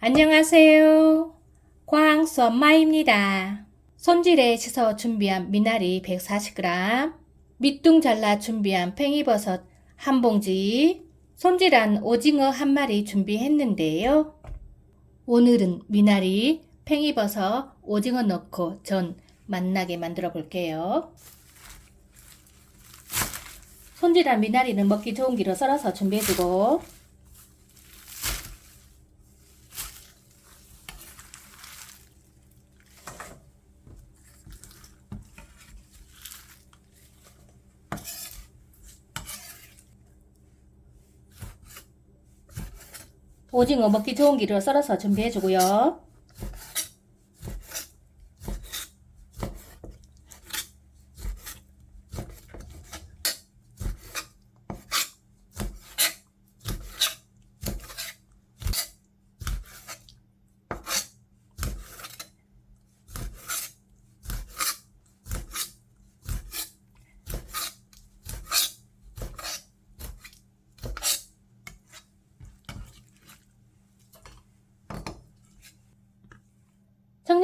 안녕하세요. 광수 엄마입니다. 손질에 씻어 준비한 미나리 140g, 밑둥 잘라 준비한 팽이버섯 한 봉지, 손질한 오징어 한 마리 준비했는데요. 오늘은 미나리, 팽이버섯, 오징어 넣고 전 맛나게 만들어 볼게요. 손질한 미나리는 먹기 좋은 기로 썰어서 준비해주고 오징어 먹기 좋은 기로 썰어서 준비해 주고요.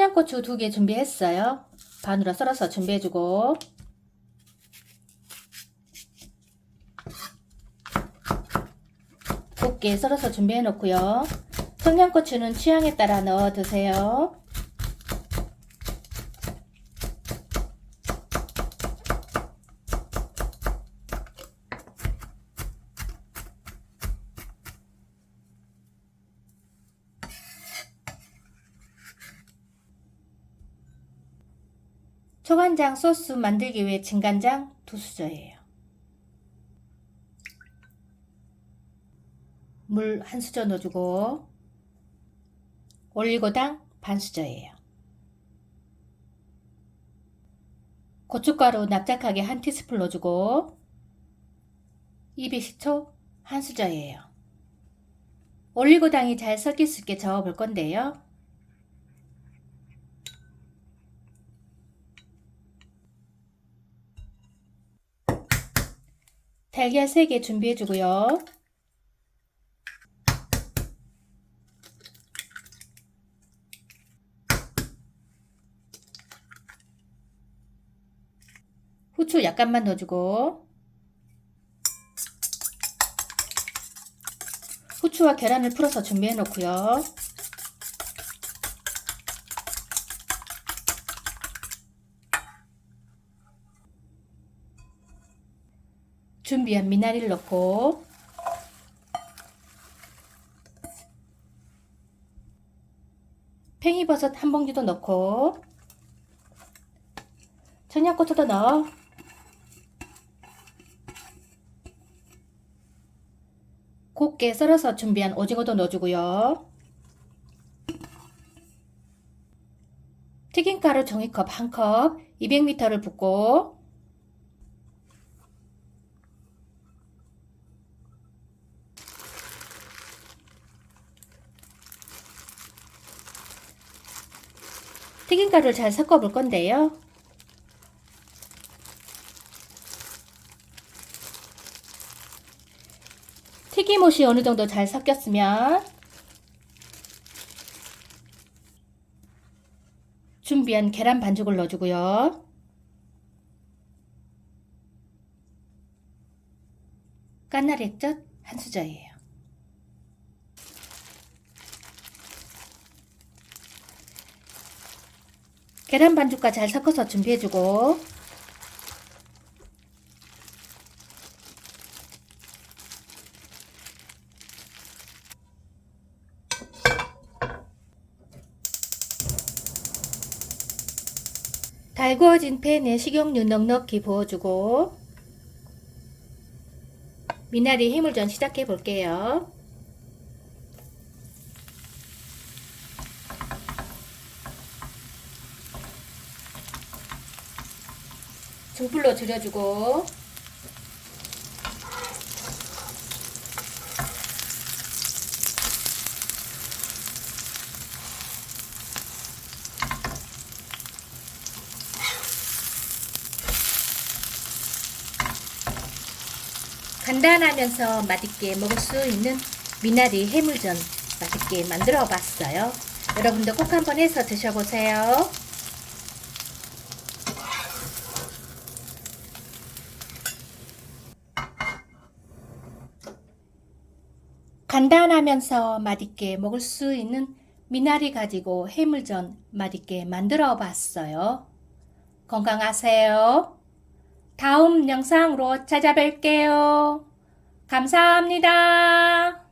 청양고추 두 개 준비했어요. 반으로 썰어서 준비해주고 곱게 썰어서 준비해 놓고요. 청양고추는 취향에 따라 넣어 드세요. 초간장 소스 만들기 위해 진간장 두 수저예요. 물 한 수저 넣어주고 올리고당 반 수저예요. 고춧가루 납작하게 한 티스푼 넣어주고 이비식초 한 수저예요. 올리고당이 잘 섞일 수 있게 저어 볼 건데요. 달걀 3개 준비해 주고요. 후추 약간만 넣어주고 후추와 계란을 풀어서 준비해 놓고요. 준비한 미나리를 넣고. 팽이버섯 한 봉지도 넣고. 청양고추도 넣어. 곱게 썰어서 준비한 오징어도 넣어주고요. 튀김가루 종이컵 한컵 200ml를 붓고 튀김가루를 잘 섞어 볼 건데요. 튀김옷이 어느 정도 잘 섞였으면 준비한 계란 반죽을 넣어주고요. 까나리 액젓 한 수저예요. 계란 반죽과 잘 섞어서 준비해주고 달구어진 팬에 식용유 넉넉히 부어주고 미나리 해물전 시작해 볼게요. 중불로 줄여주고 간단하면서 맛있게 먹을 수 있는 미나리 해물전 맛있게 만들어 봤어요. 여러분도 꼭 한번 해서 드셔보세요. 간단하면서 맛있게 먹을 수 있는 미나리 가지고 해물전 맛있게 만들어 봤어요. 건강하세요. 다음 영상으로 찾아뵐게요. 감사합니다.